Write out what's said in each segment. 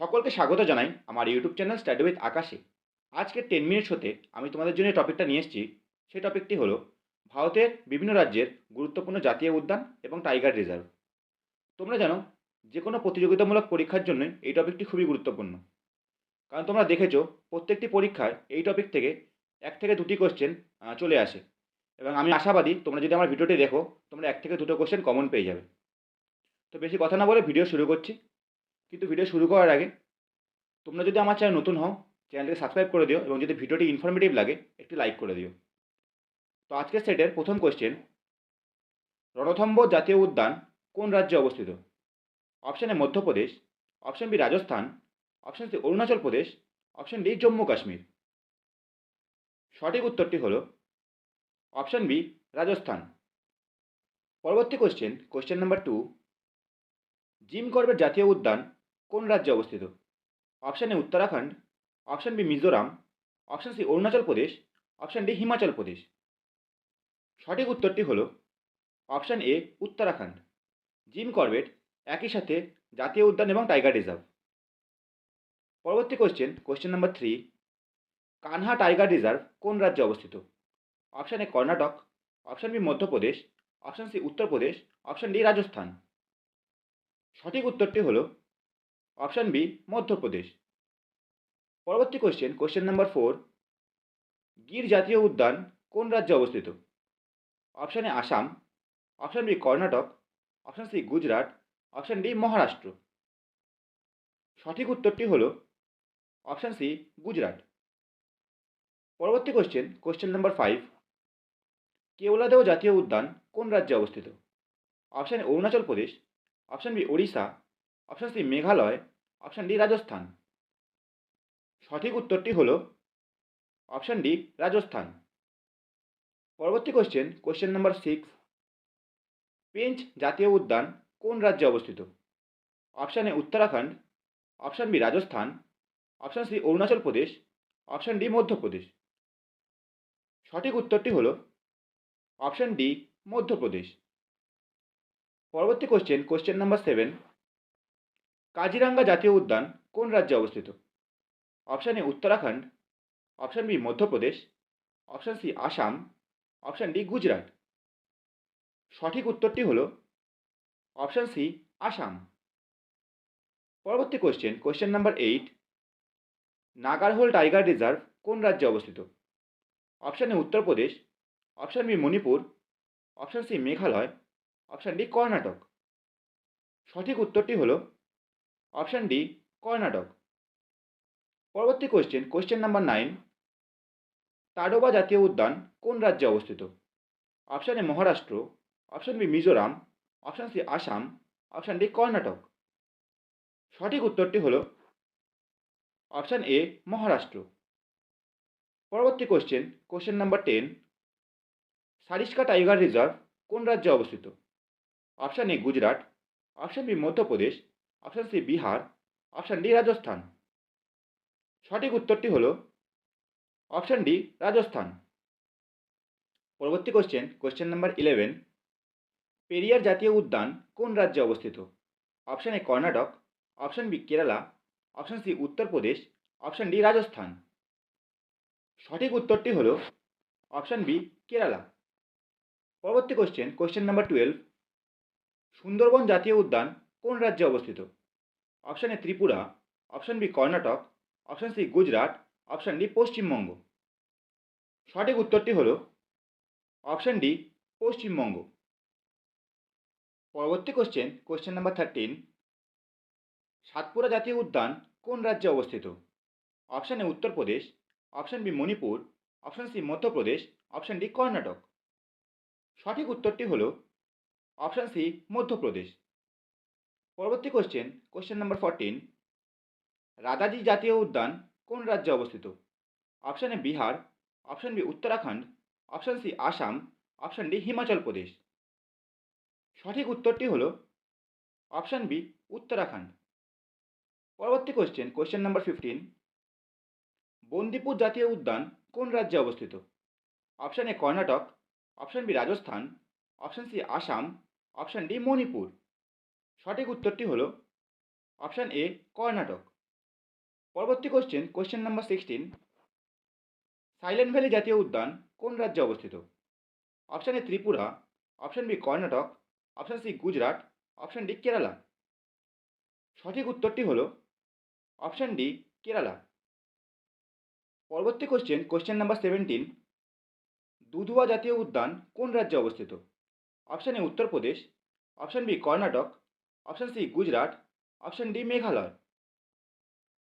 সকলকে স্বাগত জানাই আমার ইউটিউব চ্যানেল স্টাডি উইথ আকাশে। আজকের টেন মিনিটস হতে আমি তোমাদের জন্য টপিকটা নিয়ে এসেছি। সেই টপিকটি হলো ভারতের বিভিন্ন রাজ্যের গুরুত্বপূর্ণ জাতীয় উদ্যান এবং টাইগার রিজার্ভ তোমরা জানো যে কোনো প্রতিযোগিতামূলক পরীক্ষার জন্য এই টপিকটি খুবই গুরুত্বপূর্ণ। কারণ তোমরা দেখেছ, প্রত্যেকটি পরীক্ষায় এই টপিক থেকে এক থেকে দুটি কোশ্চেন চলে আসে। এবং আমি আশাবাদী, তোমরা যদি আমার ভিডিওটি দেখো, তোমরা এক থেকে দুটো কোশ্চেন কমন পেয়ে যাবে। তো বেশি কথা না বলে ভিডিও শুরু করছি। কিন্তু ভিডিও শুরু করার আগে তোমরা যদি আমার চ্যানেল নতুন হও চ্যানেলটিকে সাবস্ক্রাইব করে দিও এবং যদি ভিডিওটি ইনফরমেটিভ লাগে, একটি লাইক করে দিও। তো আজকের সেটের প্রথম কোয়েশ্চেন রণথম্ব জাতীয় উদ্যান কোন রাজ্যে অবস্থিত? Option A Madhya Pradesh option B Rajasthan option C Arunachal Pradesh option D Jammu Kashmir. সঠিক উত্তরটি হল অপশান বি রাজস্থান। পরবর্তী question question number two Jim Corbett জাতীয় উদ্যান কোন রাজ্যে অবস্থিত? Option A Uttarakhand option B Mizoram option C Arunachal Pradesh option D Himachal Pradesh. সঠিক উত্তরটি হল option A Uttarakhand. Jim Corbett একই সাথে জাতীয় উদ্যান এবং টাইগার রিজার্ভ। পরবর্তী question question number three Kanha tiger reserve কোন রাজ্যে অবস্থিত? Option A Karnataka option B Madhya Pradesh option C Uttar Pradesh option D Rajasthan. সঠিক উত্তরটি হল অপশান বি মধ্যপ্রদেশ পরবর্তী question question number four Gir জাতীয় উদ্যান কোন রাজ্যে অবস্থিত? Option A Assam option B Karnataka option C Gujarat option D Maharashtra সঠিক উত্তরটি হল অপশান সি গুজরাট পরবর্তী question question number five Keoladeo জাতীয় উদ্যান কোন রাজ্যে অবস্থিত? Option A Arunachal Pradesh option B Odisha option C Meghalaya option D Rajasthan সঠিক উত্তরটি হল অপশান ডি রাজস্থান পরবর্তী question question number six Pench জাতীয় উদ্যান কোন রাজ্যে অবস্থিত? Option A Uttarakhand option B Rajasthan option C Arunachal Pradesh option D Madhya Pradesh সঠিক উত্তরটি হল অপশান ডি মধ্যপ্রদেশ পরবর্তী question question number seven Kaziranga জাতীয় উদ্যান কোন রাজ্যে অবস্থিত? Option A Uttarakhand, option B Madhya Pradesh, option C Assam, option D Gujarat. সঠিক উত্তরটি হল অপশান সি আসাম। পরবর্তী question question number eight Nagarhole tiger reserve কোন রাজ্যে অবস্থিত? Option A Uttar Pradesh, option B Manipur, option C Meghalaya, option D Karnataka. সঠিক উত্তরটি হল অপশান ডি কর্ণাটক পরবর্তী question question number nine Tadoba জাতীয় উদ্যান কোন রাজ্যে অবস্থিত? Option A Maharashtra option B Mizoram option C Assam option D Karnataka সঠিক উত্তরটি হল অপশান এ মহারাষ্ট্র। পরবর্তী question question number ten Sariska tiger reserve কোন রাজ্যে অবস্থিত? Option A Gujarat option B Madhya Pradesh option C Bihar option D Rajasthan সঠিক উত্তরটি হল অপশান ডি রাজস্থান পরবর্তী question question number eleven Periyar জাতীয় উদ্যান কোন রাজ্যে অবস্থিত? Option A Karnataka option B Kerala option C Uttar Pradesh option D Rajasthan সঠিক উত্তরটি হল অপশান বি কেরালা পরবর্তী question question number twelve Sundarban জাতীয় উদ্যান কোন রাজ্যে অবস্থিত? Option A Tripura, option B Karnataka, option C Gujarat, option D Paschimbanga. সঠিক উত্তরটি হল অপশান ডি পশ্চিমবঙ্গ। পরবর্তী question question number thirteen Satpura জাতীয় উদ্যান কোন রাজ্যে অবস্থিত? Option A Uttar Pradesh, option B Manipur, option C Madhya Pradesh, option D Karnataka. সঠিক উত্তরটি হল অপশান সি মধ্যপ্রদেশ। পরবর্তী question question number fourteen Rajaji জাতীয় উদ্যান কোন রাজ্যে অবস্থিত? Option A Bihar option B Uttarakhand option C Assam option D Himachal Pradesh. সঠিক উত্তরটি হল অপশান বি উত্তরাখণ্ড। পরবর্তী question question number fifteen Bandipur জাতীয় উদ্যান কোন রাজ্যে অবস্থিত? Option A Karnataka option B Rajasthan option C Assam option D Manipur. সঠিক উত্তরটি হল অপশান এ কর্ণাটক। পরবর্তী question question number sixteen silent valley জাতীয় উদ্যান কোন রাজ্যে অবস্থিত? Option A Tripura, option B Karnataka, option C Gujarat, option D Kerala. সঠিক উত্তরটি হলো অপশান ডি কেরালা। পরবর্তী question question number seventeen Dudhwa জাতীয় উদ্যান কোন রাজ্যে অবস্থিত? Option A Uttar Pradesh, option B Karnataka option C Gujarat option D Meghalaya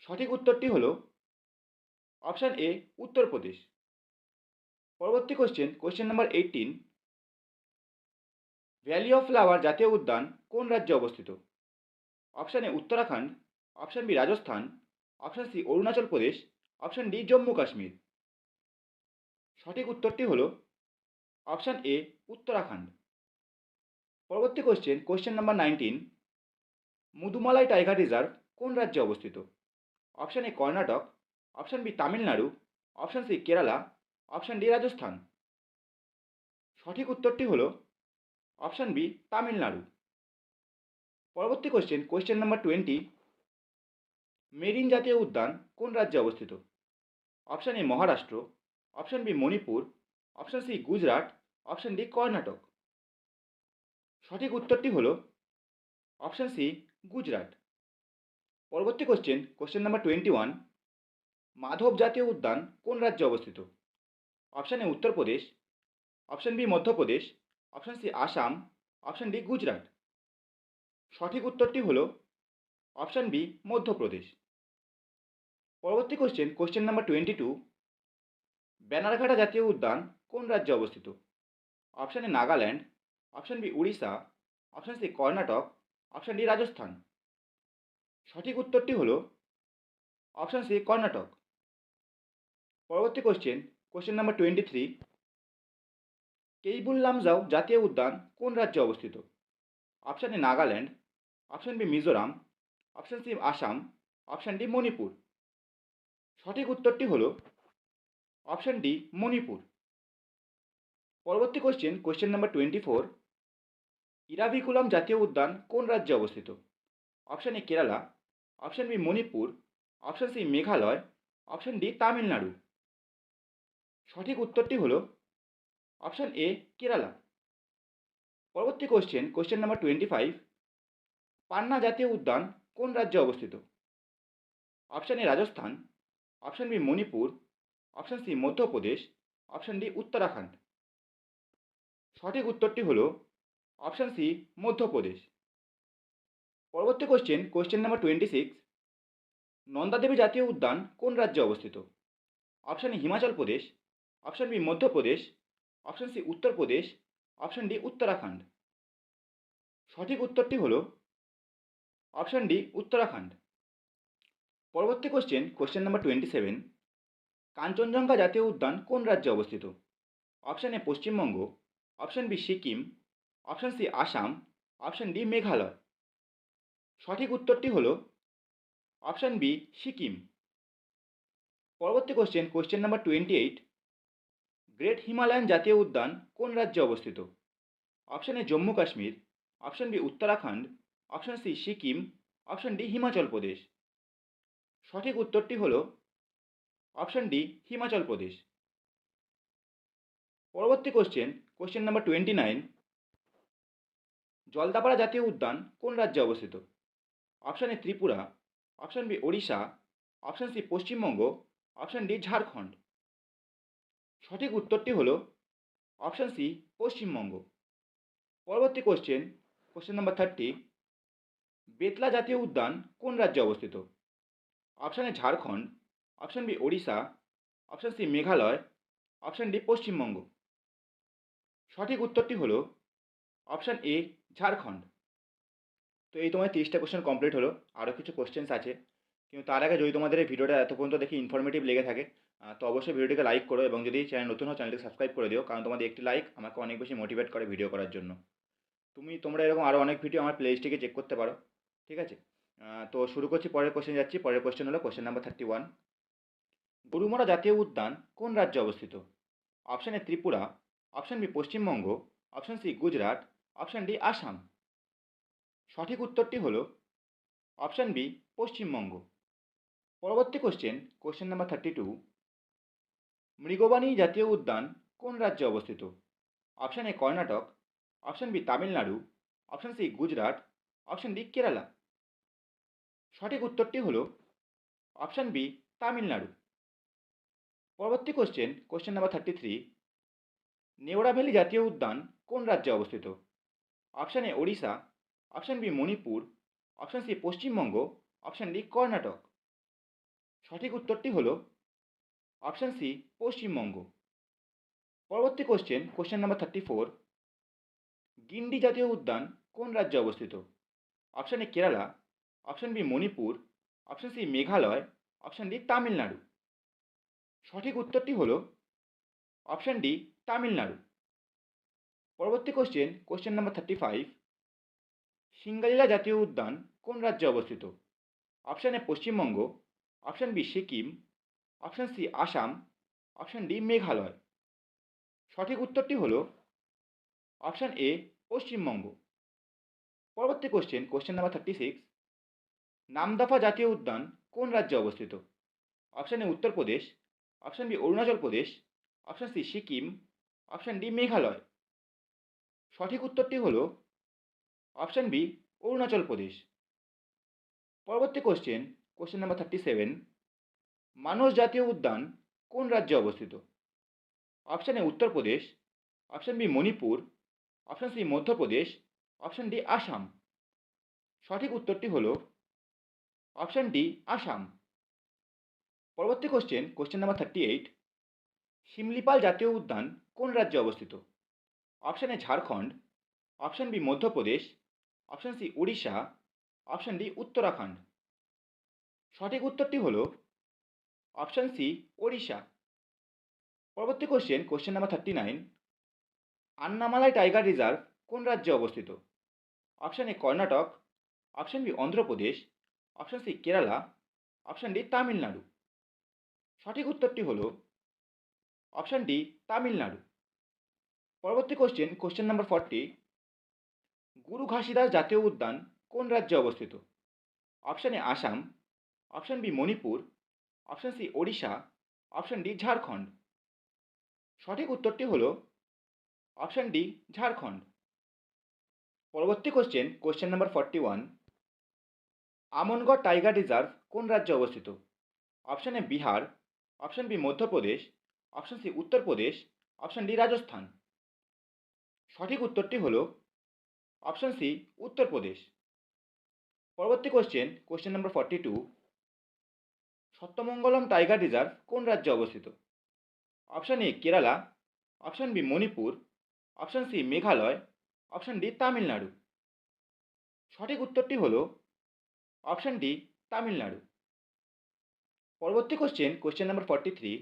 সঠিক উত্তরটি হলো অপশান এ উত্তরপ্রদেশ পরবর্তী question question number eighteen valley of flower জাতীয় উদ্যান কোন রাজ্যে অবস্থিত? Option A Uttarakhand. Option B Rajasthan. Option C Arunachal Pradesh. Option D Jammu Kashmir. সঠিক উত্তরটি হল অপশান এ উত্তরাখণ্ড। পরবর্তী question question number nineteen Mudumalai tiger reserve কোন রাজ্যে অবস্থিত? Option A Karnataka, option B Tamil Nadu, option C Kerala, option D Rajasthan. সঠিক উত্তরটি হল অপশান বি তামিলনাড়ু। পরবর্তী question question number twenty marine জাতীয় উদ্যান কোন রাজ্যে অবস্থিত? Option A Maharashtra, option B Manipur, option C Gujarat, option D Karnataka. সঠিক উত্তরটি হল অপশান সি গুজরাট। পরবর্তী question question number twenty one Madhav জাতীয় উদ্যান কোন রাজ্যে অবস্থিত? Option A Uttar Pradesh option B Madhya Pradesh option C Assam option D Gujarat. সঠিক উত্তরটি হল অপশান বি মধ্যপ্রদেশ পরবর্তী question question number twenty two Bannerghatta জাতীয় উদ্যান কোন রাজ্যে অবস্থিত? Option A Nagaland option B Orissa option C Karnataka option D Rajasthan সঠিক উত্তরটি হল অপশান সি কর্ণাটক পরবর্তী question question number twenty three Keibul Lamjao জাতীয় উদ্যান কোন রাজ্যে অবস্থিত? Option A Nagaland option B Mizoram option C Assam option D Manipur সঠিক উত্তরটি হল অপশান ডি মণিপুর পরবর্তী question question number twenty four Eravikulam জাতীয় উদ্যান কোন রাজ্যে অবস্থিত? Option A Kerala, option B Manipur, option C Meghalaya, option D Tamil Nadu. সঠিক উত্তরটি হল অপশান এ কেরালা। পরবর্তী question question number twenty five Panna জাতীয় উদ্যান কোন রাজ্যে অবস্থিত? Option A Rajasthan, option B Manipur, option C Madhya Pradesh, option D Uttarakhand. সঠিক উত্তরটি হল অপশান সি মধ্যপ্রদেশ পরবর্তী question question number twenty six Nanda Devi জাতীয় উদ্যান কোন রাজ্যে অবস্থিত? Option A Himachal Pradesh option B Madhya Pradesh option C Uttar Pradesh option D Uttarakhand সঠিক উত্তরটি হল অপশান ডি উত্তরাখণ্ড পরবর্তী question question number twenty seven Kanchenjunga জাতীয় উদ্যান কোন রাজ্যে অবস্থিত? Option A Paschimbanga option B Sikkim option C Assam option D Meghalaya সঠিক উত্তরটি হল অপশান বি সিকিম পরবর্তী question question number twenty eight great Himalayan জাতীয় উদ্যান কোন রাজ্যে অবস্থিত? Option A Jammu Kashmir option B Uttarakhand option C Sikkim option D Himachal Pradesh সঠিক উত্তরটি হল অপশান ডি হিমাচল প্রদেশ পরবর্তী question question number twenty nine Jaldapara জাতীয় উদ্যান কোন রাজ্যে অবস্থিত? Option A Tripura, option B Odisha, option C Paschimbanga, option D Jharkhand. সঠিক উত্তরটি হল অপশান সি পশ্চিমবঙ্গ। পরবর্তী question question number thirty Betla জাতীয় উদ্যান কোন রাজ্যে অবস্থিত? Option A Jharkhand, option B Odisha, option C Meghalaya, option D Paschimbanga. সঠিক উত্তরটি হল অপশান এ ঝাড়খণ্ড। তো এই তোমার তিরিশটা কোশ্চেন কমপ্লিট হলো আরও কিছু কোশ্চেন্স আছে। কিন্তু তার আগে যদি তোমাদের এই ভিডিওটা এত পর্যন্ত দেখি ইনফরমেটিভ লেগে থাকে তো অবশ্যই ভিডিওটিকে লাইক করো এবং যদি চ্যানেল নতুন হয় চ্যানেলটিকে সাবস্ক্রাইব করে দিও, কারণ তোমাদের একটি লাইক আমাকে অনেক বেশি মোটিভেট করে ভিডিও করার জন্য। তুমি, তোমরা এরকম আরও অনেক ভিডিও আমার প্লেলিস্টটিকে চেক করতে পারো, ঠিক আছে? তো শুরু করছি, পরের কোশ্চেন যাচ্ছি। পরের কোশ্চেন হলো question number thirty one Gorumara জাতীয় উদ্যান কোন রাজ্যে অবস্থিত? Option A Tripura option B Paschimbanga option C Gujarat option D Assam সঠিক উত্তরটি হল অপশান বি পশ্চিমবঙ্গ। পরবর্তী question question number thirty two Mrugavani জাতীয় উদ্যান কোন রাজ্যে অবস্থিত? Option A Karnataka. Option B Tamil Nadu. Option C Gujarat. Option D Kerala. সঠিক উত্তরটি হলো অপশান বি তামিলনাড়ু। পরবর্তী question question number thirty three Neora valley জাতীয় উদ্যান কোন রাজ্যে অবস্থিত? Option A Odisha option B Manipur option C Paschimbanga option D Karnataka সঠিক উত্তরটি হল অপশান সি পশ্চিমবঙ্গ পরবর্তী question question number thirty four Guindy জাতীয় উদ্যান কোন রাজ্যে অবস্থিত? Option A Kerala option B Manipur option C Meghalaya option D Tamil Nadu সঠিক উত্তরটি হল অপশান ডি তামিলনাড়ু পরবর্তী question question number thirty five Singalila জাতীয় উদ্যান কোন রাজ্যে অবস্থিত? Option A Paschimbanga option B Sikkim option C Assam option D Meghalaya. সঠিক উত্তরটি হল অপশান এ পশ্চিমবঙ্গ। পরবর্তী question question number thirty six Namdapha জাতীয় উদ্যান কোন রাজ্যে অবস্থিত? Option A Uttar Pradesh option B Arunachal Pradesh option C Sikkim option D Meghalaya. সঠিক উত্তরটি হল অপশান বি, অরুণাচল প্রদেশ। পরবর্তী question question number thirty seven Manas জাতীয় উদ্যান কোন রাজ্যে অবস্থিত? Option A Uttar Pradesh option B Manipur, option C Madhya Pradesh, option D Assam. সঠিক উত্তরটি হল অপশান ডি আসাম। পরবর্তী question question number thirty eight Simlipal জাতীয় উদ্যান কোন রাজ্যে অবস্থিত? Option A Jharkhand option B Madhya Pradesh option C Orissa option D Uttarakhand সঠিক উত্তরটি হল অপশান সি ওড়িশা পরবর্তী question question number thirty nine Anamalai tiger reserve কোন রাজ্যে অবস্থিত? Option A Karnataka option B Andhra Pradesh option C Kerala option D Tamil Nadu সঠিক উত্তরটি হল অপশান ডি তামিলনাড়ু পরবর্তী কোশ্চেন কোশ্চেন নাম্বার ফর্টি গুরু ঘাসিদাস জাতীয় উদ্যান কোন রাজ্যে অবস্থিত? Option A Assam option B Manipur option C Odisha option D Jharkhand সঠিক উত্তরটি হল অপশান ডি ঝাড়খণ্ড পরবর্তী question question number forty one Amangarh tiger reserve কোন রাজ্যে অবস্থিত? Option A Bihar option B Madhya Pradesh option C Uttar Pradesh option D Rajasthan সঠিক উত্তরটি হল অপশান সি উত্তরপ্রদেশ পরবর্তী question question number forty two Sathyamangalam tiger reserve কোন রাজ্যে অবস্থিত? Option A Kerala option B Manipur option C Meghalaya option D Tamil Nadu. সঠিক উত্তরটি হল অপশান ডি তামিলনাড়ু। পরবর্তী question question number forty three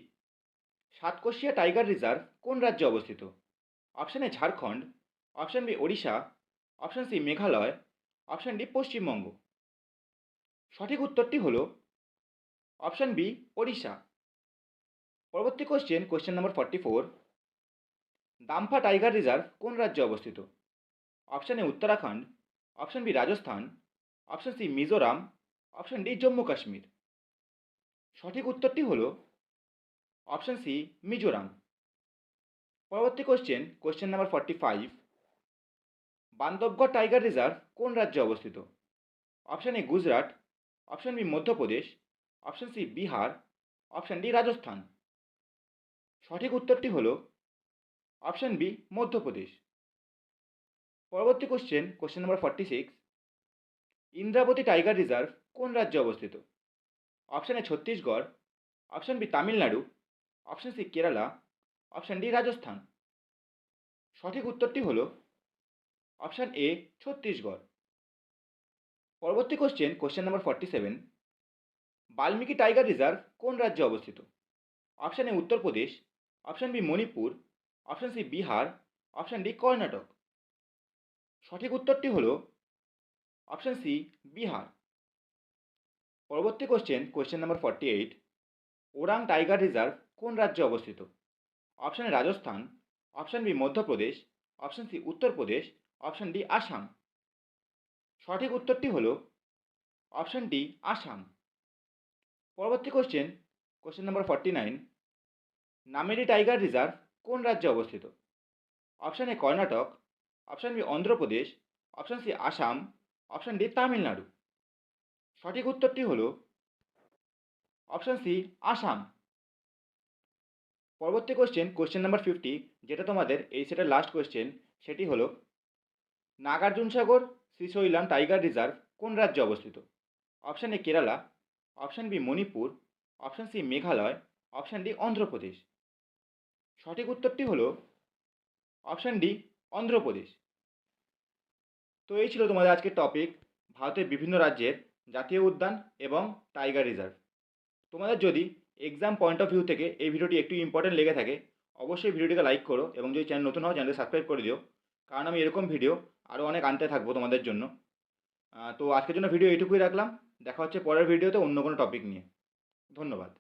Satkosia tiger reserve কোন রাজ্যে অবস্থিত? Option A Jharkhand option B Odisha option C Meghalaya option D Paschimbanga সঠিক উত্তরটি হল অপশান বি ওড়িশা পরবর্তী question question number forty four Dampa tiger reserve কোন রাজ্যে অবস্থিত? Option A Uttarakhand option B Rajasthan option C Mizoram option D Jammu Kashmir. সঠিক উত্তরটি হল অপশান সি মিজোরাম। পরবর্তী question question number forty five Bandhavgarh tiger reserve কোন রাজ্যে অবস্থিত? Option A Gujarat option B Madhya Pradesh option C Bihar option D Rajasthan. সঠিক উত্তরটি হল অপশান বি মধ্যপ্রদেশ। পরবর্তী question question number forty six Indravati tiger reserve কোন রাজ্যে অবস্থিত? Option A Chhattisgarh option B Tamil Nadu option C Kerala option D Rajasthan সঠিক উত্তরটি হল অপশান এ ছত্তিশগড় পরবর্তী question question number forty seven Valmiki tiger reserve কোন রাজ্যে অবস্থিত? Option A Uttar Pradesh option B Manipur option C Bihar option D Karnataka. সঠিক উত্তরটি হল অপশান সি বিহার। পরবর্তী question question number forty eight Orang tiger reserve কোন রাজ্যে অবস্থিত? Option A Rajasthan, option B Madhya Pradesh, option C Uttar Pradesh, option D Assam. সঠিক উত্তরটি হল অপশান ডি আসাম। পরবর্তী question question number forty nine Nameri tiger reserve কোন রাজ্যে অবস্থিত? Option A Karnataka, option B Andhra Pradesh, option C Assam, option D Tamil Nadu. সঠিক উত্তরটি হল অপশান সি আসাম। পরবর্তী কোশ্চেন কোশ্চেন নাম্বার ফিফটি যেটা তোমাদের এই সেটের লাস্ট কোশ্চেন সেটি হলো, নাগার্জুন সাগর, শ্রীশৈলাম টাইগার রিজার্ভ কোন রাজ্যে অবস্থিত? Option A Kerala option B Manipur option C Meghalaya option D Andhra Pradesh. সঠিক উত্তরটি হলো অপশান ডি অন্ধ্রপ্রদেশ। তো এই ছিল তোমাদের আজকের টপিক ভারতের বিভিন্ন রাজ্যের জাতীয় উদ্যান এবং টাইগার রিজার্ভ তোমাদের যদি এক্সাম পয়েন্ট অফ ভিউ থেকে এই ভিডিওটি একটু ইম্পর্টেন্ট লেগে থাকে, অবশ্যই ভিডিওটিকে লাইক করো এবং যদি চ্যানেল নতুন হও চ্যানেলকে সাবস্ক্রাইব করে দিও। কারণ আমি এরকম ভিডিও আরও অনেক আনতে থাকব তোমাদের জন্য। তো আজকের জন্য ভিডিও এইটুকুই রাখলাম। দেখা হচ্ছে পরের ভিডিওতে অন্য কোনো টপিক নিয়ে। ধন্যবাদ।